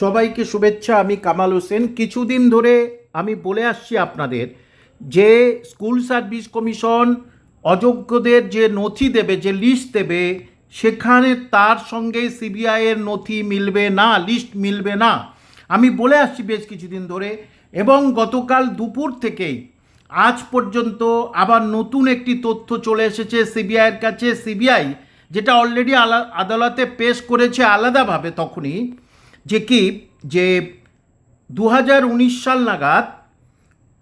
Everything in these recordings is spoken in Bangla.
সবাইকে শুভেচ্ছা, আমি কামাল হোসেন। কিছুদিন ধরে আমি বলে আসছি আপনাদের যে স্কুল সার্ভিস কমিশন অযোগ্যদের যে নথি দেবে, যে লিস্ট দেবে, সেখানে তার সঙ্গে সিবিআইয়ের নথি মিলবে না, লিস্ট মিলবে না। আমি বলে আসছি বেশ কিছুদিন ধরে এবং গতকাল দুপুর থেকেই, আজ পর্যন্ত আবার নতুন একটি তথ্য চলে এসেছে সিবিআইয়ের কাছে। সিবিআই যেটা অলরেডি আদালতে পেশ করেছে আলাদাভাবে তখনই যে কি? যে দু হাজার উনিশ সাল নাগাদ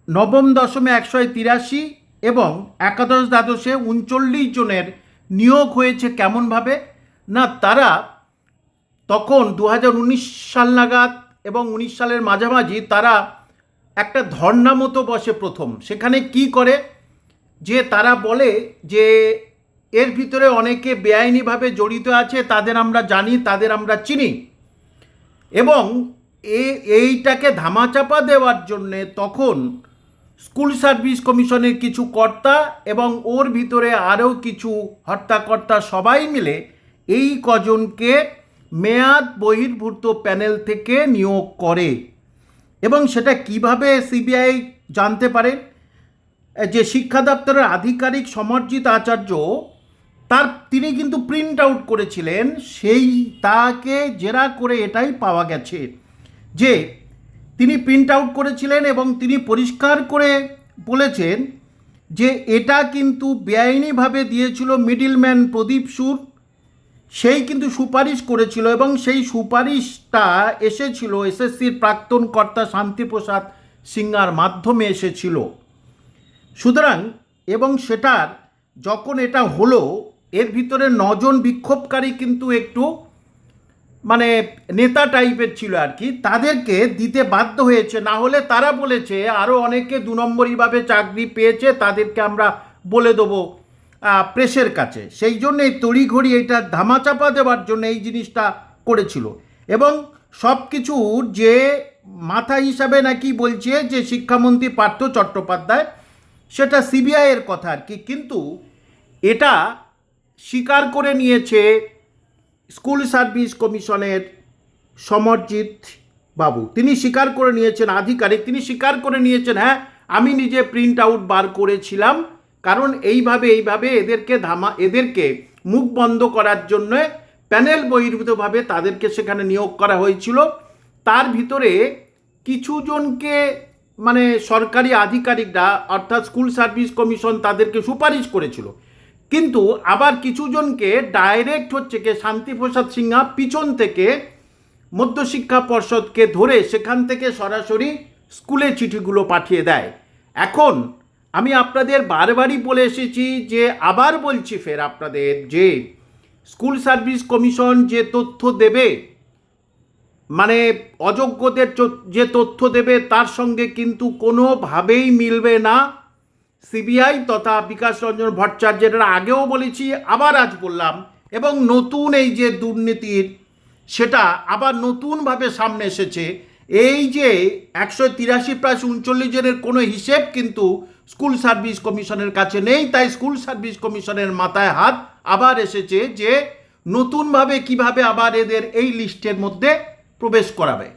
নবম দশমে একশো তিরাশি এবং একাদশ দ্বাদশে উনচল্লিশ জনের নিয়োগ হয়েছে কেমনভাবে? না, তারা তখন দু হাজার উনিশ সাল নাগাদ এবং উনিশ সালের মাঝামাঝি তারা একটা ধর্ণা মতো বসে প্রথম। সেখানে কি করে? যে তারা বলে যে এর ভিতরে অনেকে বেআইনিভাবে জড়িত আছে, তাদের আমরা জানি, তাদের আমরা চিনি। এবং এইটাকে ধামাচাপা দেওয়ার জন্যে তখন স্কুল সার্ভিস কমিশনের কিছু কর্তা এবং ওর ভিতরে আরও কিছু হর্তাকর্তা সবাই মিলে এই কজনকে মেয়াদ বহির্ভূত প্যানেল থেকে নিয়োগ করে। এবং সেটা কীভাবে সিবিআই জানতে পারে? যে শিক্ষা দপ্তরের আধিকারিক সমর্জিত আচার্য তার তিনি কিন্তু প্রিন্ট আউট করেছিলেন, সেই তাকে জেরা করে এটাই পাওয়া গেছে যে তিনি প্রিন্ট আউট করেছিলেন এবং তিনি পরিষ্কার করে বলেছেন যে এটা কিন্তু বেআইনিভাবে দিয়েছিল মিডিলম্যান প্রদীপ সুর। সেই কিন্তু সুপারিশ করেছিল এবং সেই সুপারিশটা এসেছিল, এসএসসির প্রাক্তন কর্তা শান্তিপ্রসাদ সিংহার মাধ্যমে এসেছিল। সুতরাং এবং সেটার যখন এটা হলো এর ভিতরে নজন বিক্ষোভকারী কিন্তু একটু মানে নেতা টাইপের ছিল আর কি, তাদেরকে দিতে বাধ্য হয়েছে। না হলে তারা বলেছে আরও অনেকে দু নম্বরইভাবে চাকরি পেয়েছে, তাদেরকে আমরা বলে দেবো প্রেসের কাছে। সেই জন্য এই তড়িঘড়ি এইটা ধামাচাপা দেওয়ার জন্য এই জিনিসটা করেছিল। এবং সব কিছুর যে মাথা হিসাবে নাকি বলছে যে শিক্ষামন্ত্রী পার্থ চট্টোপাধ্যায়, সেটা সিবিআইয়ের কথা আর কি। কিন্তু এটা স্বীকার করে নিয়েছে স্কুল সার্ভিস কমিশনের সমরজিৎ বাবু। তিনি স্বীকার করে নিয়েছেন, আধিকারিক, তিনি স্বীকার করে নিয়েছেন হ্যাঁ আমি নিজে প্রিন্ট আউট বার করেছিলাম, কারণ এইভাবে এইভাবে এদেরকে ধামা, এদেরকে মুখ বন্ধ করার জন্য প্যানেল বহির্ভূতভাবে তাদেরকে সেখানে নিয়োগ করা হয়েছিল। তার ভিতরে কিছু জনকে মানে সরকারি আধিকারিকরা, অর্থাৎ স্কুল সার্ভিস কমিশন তাদেরকে সুপারিশ করেছিল। কিন্তু আবার কিছু জনকে ডাইরেক্ট হচ্ছে কি শান্তিপ্রসাদ সিংহা পিছন থেকে মধ্যশিক্ষা পর্ষদকে ধরে সেখান থেকে সরাসরি স্কুলে চিঠিগুলো পাঠিয়ে দেয়। এখন আমি আপনাদের বারবারই বলে এসেছি যে আবার বলছি ফের আপনাদের যে স্কুল সার্ভিস কমিশন যে তথ্য দেবে মানে অযোগ্যদের যে তথ্য দেবে তার সঙ্গে কিন্তু কোনোভাবেই মিলবে না। সিবিআই তথা বিকাশ রঞ্জন ভট্টাচার্যের আগেও বলেছি, আবার আজ বললাম, এবং নতুন এই যে দুর্নীতির সেটা আবার নতুনভাবে সামনে এসেছে। এই যে একশো তিরাশি প্রায় উনচল্লিশ জনের কোনো হিসেব কিন্তু স্কুল সার্ভিস কমিশনের কাছে নেই, তাই স্কুল সার্ভিস কমিশনের মাথায় হাত আবার এসেছে যে নতুনভাবে কীভাবে আবার এদের এই লিস্টের মধ্যে প্রবেশ করাবে।